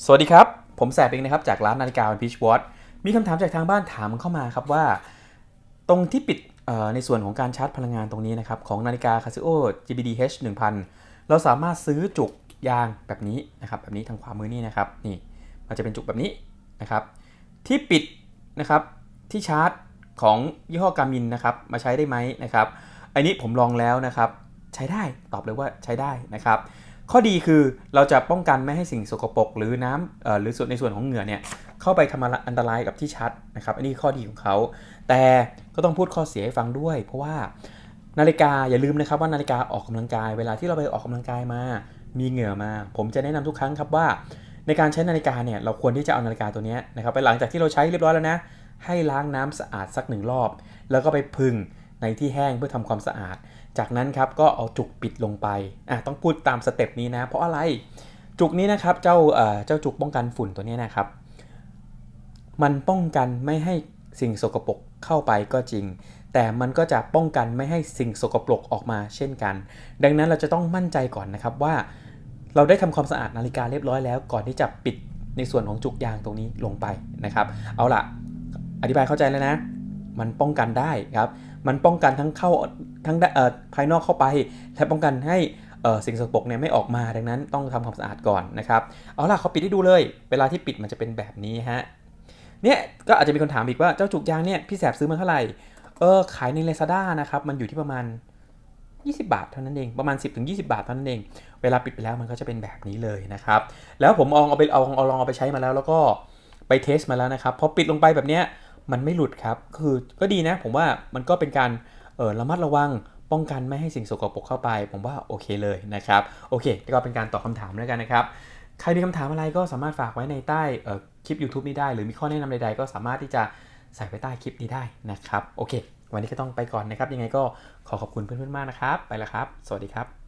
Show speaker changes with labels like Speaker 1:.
Speaker 1: สวัสดีครับ ผมแสบเองนะครับ จากร้านนาฬิกาวันพีชวอตมีคำถามจากทางบ้านถามเข้ามาครับว่า ตรงที่ปิดในส่วนของการชาร์จพลังงานตรงนี้นะครับ ของนาฬิกา Casio GBDH 1000 เราสามารถซื้อจุกยางแบบนี้นะครับ แบบนี้ทางขวามือนี่นะครับ นี่ มันจะเป็นจุกแบบนี้นะครับ ที่ปิดนะครับที่ชาร์จของยี่ห้อการมินนะครับ มาใช้ได้ไหมนะครับ อันนี้ผมลองแล้วนะครับ ใช้ได้ตอบเลยว่าใช้ได้นะครับ ข้อดีคือเราจะป้องกันไม่ให้สิ่งสกปรกหรือน้ำหรือส่วนในส่วนของเหงื่อเนี่ยเข้าไปทำอันตรายกับที่ชาร์จนะครับ อันนี้ข้อดีของเขา แต่ก็ต้องพูดข้อเสียให้ฟังด้วย เพราะว่านาฬิกาอย่าลืมนะครับว่านาฬิกาออกกำลังกาย เวลาที่เราไปออกกำลังกายมา มีเหงื่อมา ผมจะแนะนำทุกครั้งครับว่า ในการใช้นาฬิกาเนี่ยเราควรที่จะเอานาฬิกาตัวเนี้ยนะครับไปหลังจากที่เราใช้เรียบร้อยแล้วนะ ให้ล้างน้ำสะอาดสักหนึ่งรอบ แล้วก็ไปพึ่ง ในที่แห้งเพื่อทำความสะอาด จากนั้นครับก็เอาจุกปิดลงไปอะต้องพูดตามสเต็ปนี้นะ เพราะอะไรจุกนี้นะครับเจ้าเอ่อเจ้าจุกป้องกันฝุ่นตัวนี้นะครับ มันป้องกันไม่ให้สิ่งสกปรกเข้าไปก็จริง แต่มันก็จะป้องกันไม่ให้สิ่งสกปรกออกมาเช่นกัน ดังนั้นเราจะต้องมั่นใจก่อนนะครับว่า เราได้ทำความสะอาดนาฬิกาเรียบร้อยแล้ว ก่อนที่จะปิดในส่วนของจุกยางตรงนี้ลงไปนะครับ เอาล่ะ อธิบายเข้าใจแล้วนะ มันป้องกันได้ครับ มันป้องกันทั้งเข้าทั้งเอ่อภายนอกเข้าไป และป้องกันให้เอ่อสิ่งสกปรกเนี่ยไม่ออกมาดังนั้นต้องทำความสะอาดก่อนนะครับเอาล่ะเขาปิดให้ดูเลย เวลาที่ปิดมันจะเป็นแบบนี้ฮะเนี่ยก็อาจจะมีคนถามอีกว่าเจ้าจุกยางเนี่ยพี่แสบซื้อมาเท่าไหร่เออขายใน Lazada นะครับมันอยู่ที่ประมาณ 20 บาทเท่านั้นเองประมาณ 10-20 บาทเท่านั้นเอง เวลาปิดไปแล้วมันก็จะเป็นแบบนี้เลยนะครับแล้วผมเอาเอาไปเอาเอาลองเอาไปใช้มาแล้ว แล้วก็ไปเทสมาแล้วนะครับพอปิดลงไปแบบเนี้ย มันไม่หลุดครับ คือก็ดีนะผมว่ามันก็เป็นการเออระมัดระวังป้องกันไม่ให้สิ่งสกปรกเข้าไป ผมว่าโอเคเลยนะครับโอเคก็เป็นการตอบคำถามแล้วกันนะครับใครมีคำถามอะไรก็สามารถฝากไว้ในใต้เอ่อคลิป YouTube นี้ได้ หรือมีข้อแนะนำใดๆ ก็สามารถที่จะใส่ไว้ใต้คลิปนี้ได้นะครับโอเค วันนี้ก็ต้องไปก่อนนะครับ ยังไงก็ขอขอบคุณเพื่อนๆมากนะครับ ไปแล้วครับ สวัสดีครับ